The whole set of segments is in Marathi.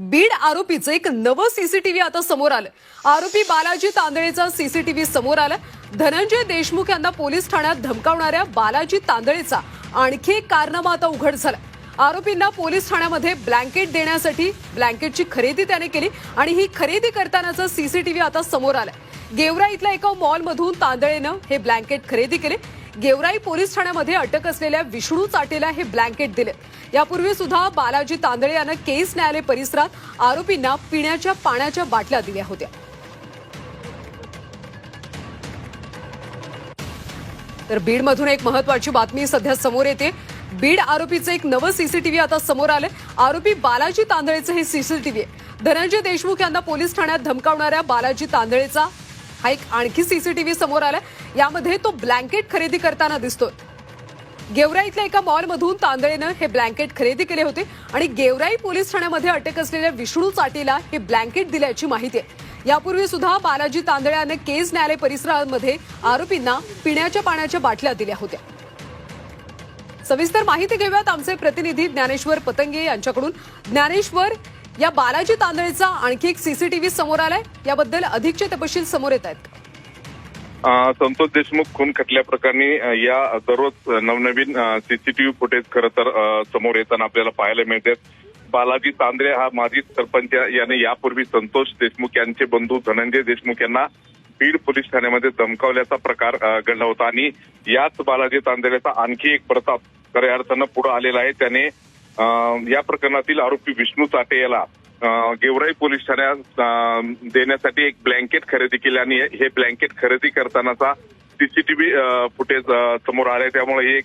बीड आरोपीचं एक नवं सीसीटीव्ही आता समोर आलं. आरोपी बालाजी तांदळेचा सीसीटीव्ही समोर आला. धनंजय देशमुख यांना पोलीस ठाण्यात धमकावणाऱ्या बालाजी तांदळेचा आणखी एक कारनामा आता उघड झाला. आरोपींना पोलीस ठाण्यामध्ये ब्लँकेट देण्यासाठी ब्लँकेटची खरेदी त्याने केली आणि ही खरेदी करतानाचा सीसीटीव्ही आता समोर आला. गेवरा इथल्या एका मॉलमधून तांदळेनं हे ब्लँकेट खरेदी केले. गेवराई पोलीस ठाण्यामध्ये अटक असलेल्या विष्णू चाटेला हे ब्लँकेट दिले. यापूर्वी सुद्धा बालाजी तांदळे यानं केस न्यायालय परिसरात आरोपींना पिण्याच्या पाण्याच्या बाटल्या दिल्या होत्या. तर बीडमधून एक महत्वाची बातमी सध्या समोर येते. बीड आरोपीचं एक नवं सीसीटीव्ही आता समोर आलंय. आरोपी बालाजी तांदळेचं हे सीसीटीव्ही आहे. धनंजय देशमुख यांना पोलीस ठाण्यात धमकावणाऱ्या बालाजी तांदळेचा हा एक आणखी सीसीटीव्ही समोर आलाय. यामध्ये तो ब्लँकेट खरेदी करताना दिसतोय. गेवराई इथल्या एका मॉलमधून तांदळेनं हे ब्लँकेट खरेदी केले होते आणि गेवराई पोलीस ठाण्यामध्ये अटक असलेल्या विष्णू चाटीला हे ब्लँकेट दिल्याची माहिती आहे. यापूर्वी सुद्धा बालाजी तांदळ्यानं केज न्यायालय परिसरामध्ये आरोपींना पिण्याच्या पाण्याच्या बाटल्या दिल्या होत्या. सविस्तर माहिती घेऊयात आमचे प्रतिनिधी ज्ञानेश्वर पतंगे यांच्याकडून. ज्ञानेश्वर या बालाजी तांदळेचा आणखी एक सीसीटीव्ही समोर आलाय. याबद्दल अधिकचे तपशील समोर येत आहेत. संतोष देशमुख खून खटल्या प्रकरणी या दररोज नवनवीन सीसीटीव्ही फुटेज खरं तर समोर येताना आपल्याला पाहायला मिळते. बालाजी तांदळे हा माजी सरपंच याने यापूर्वी संतोष देशमुख यांचे बंधू धनंजय देशमुख यांना बीड पोलीस ठाण्यामध्ये धमकावल्याचा प्रकार घडला होता. आणि याच बालाजी तांदळेचा आणखी एक प्रताप खऱ्या अर्थानं पुढे आलेला आहे. त्याने या प्रकरणातील आरोपी विष्णू चाटे याला गेवराई पोलीस ठाण्यात देण्यासाठी एक ब्लँकेट खरेदी केली आणि हे ब्लँकेट खरेदी करतानाचा सीसीटीव्ही फुटेज समोर आले त्यामुळे ही एक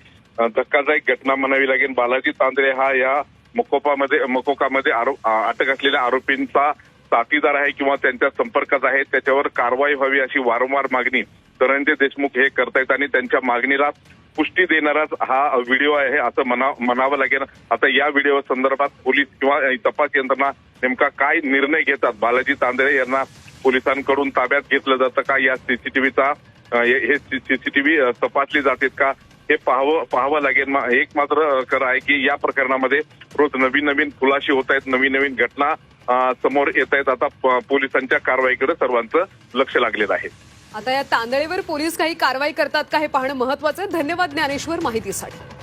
धक्कादायक घटना म्हणावी लागेल. बालाजी तांदळे हा या मकोपामध्ये मकोकामध्ये आरोप अटक असलेल्या आरोपींचा साथीदार आहे किंवा त्यांच्या संपर्कात आहे. त्याच्यावर कारवाई व्हावी अशी वारंवार मागणी धनंजय देशमुख हे करतायत आणि त्यांच्या मागणीला पुष्टी देणाराच हा व्हिडिओ आहे असं म्हणा म्हणावं लागेल. आता या व्हिडिओ संदर्भात पोलीस किंवा तपास यंत्रणा नेमका काय निर्णय घेतात? बालाजी तांदळे यांना पोलिसांकडून ताब्यात घेतलं जातं का? या सीसीटीव्हीचा हे सीसीटीव्ही तपासली जातात का? हे पाहावं पाहावं लागेल. एक मात्र खरं आहे की या प्रकरणामध्ये रोज नवीन नवीन खुलाशी होत आहेत. नवीन नवीन घटना समोर येत आहेत. आता प- पोलिसांच्या कारवाईकडे सर्वांचं लक्ष लागलेलं आहे. आता या तांदळेवर पोलीस काही कारवाई करतात का हे पाहणं महत्वाचं आहे. धन्यवाद ज्ञानेश्वर माहितीसाठी.